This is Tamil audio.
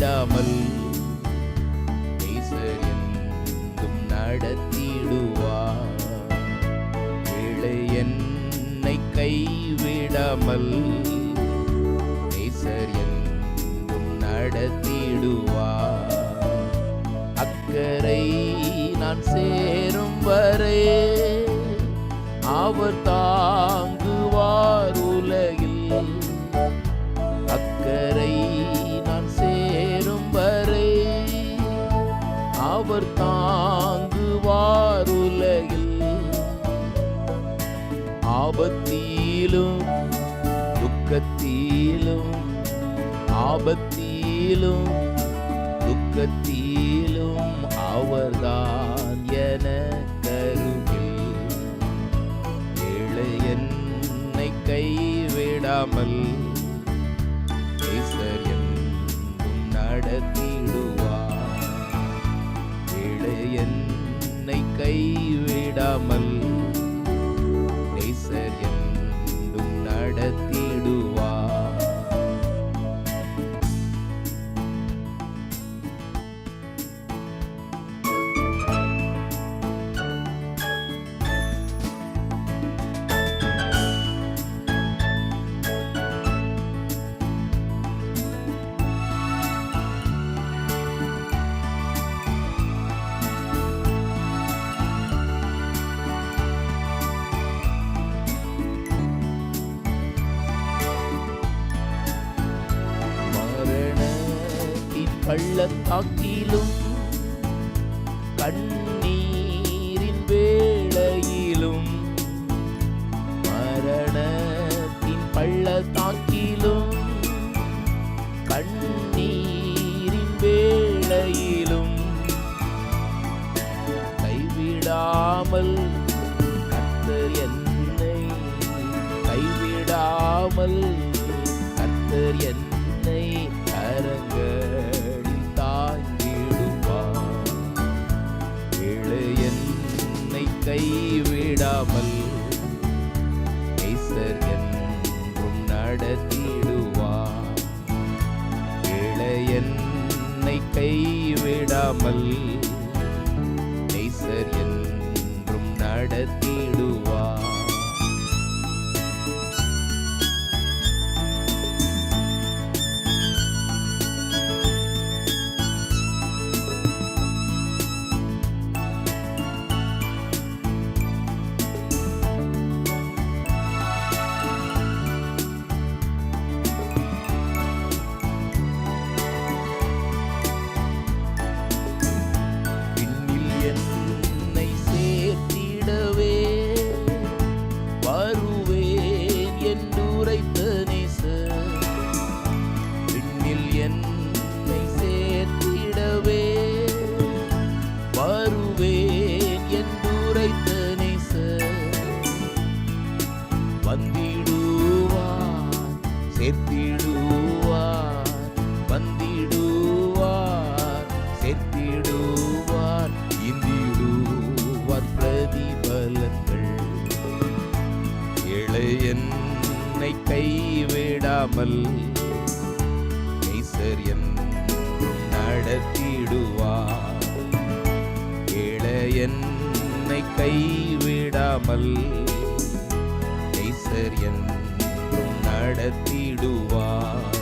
விடாமல் நேசர் நடத்திடுவார். ஏழை என்னை கைவிடாமல் நேசர் என்றும் நடத்திடுவார். அக்கறை நான் சேரும் வரை அவர் தான் அவர் தாங்குவார் உலகில். ஆபத்திலும் துக்கத்திலும் ஆபத்திலும் துக்கத்திலும் அவர்தான் என கருகில் ஏழை என்னை கைவிடாமல் கைவிடாமல் பள்ளத்தாக்கிலும் கண்ணீரின் வேளையிலும் மரணத்தின் பள்ளத்தாக்கிலும் கண்ணீரின் வேளையிலும். கைவிடாமல் கர்த்தர் என்னை கைவிடாமல் கத்தர் என்னை கைவிடாமல் நேசர் என்றும் நடத்திடுவார். இளையன்னை என்னை கைவிடாமல் என்னை சேர்த்திடவே. வருவேன் என்றுரைத்த நேசர் விண்ணில் என்னை சேர்த்திடவே. வருவேன் என்றுரைத்த நேச வந்திடுவான் சேர்த்திடுவான் கைவிடாமல் நேசர் என்றும் நடத்திடுவார். ஏழை என்னை கைவிடாமல் நேசர் என்றும் நடத்திடுவார்.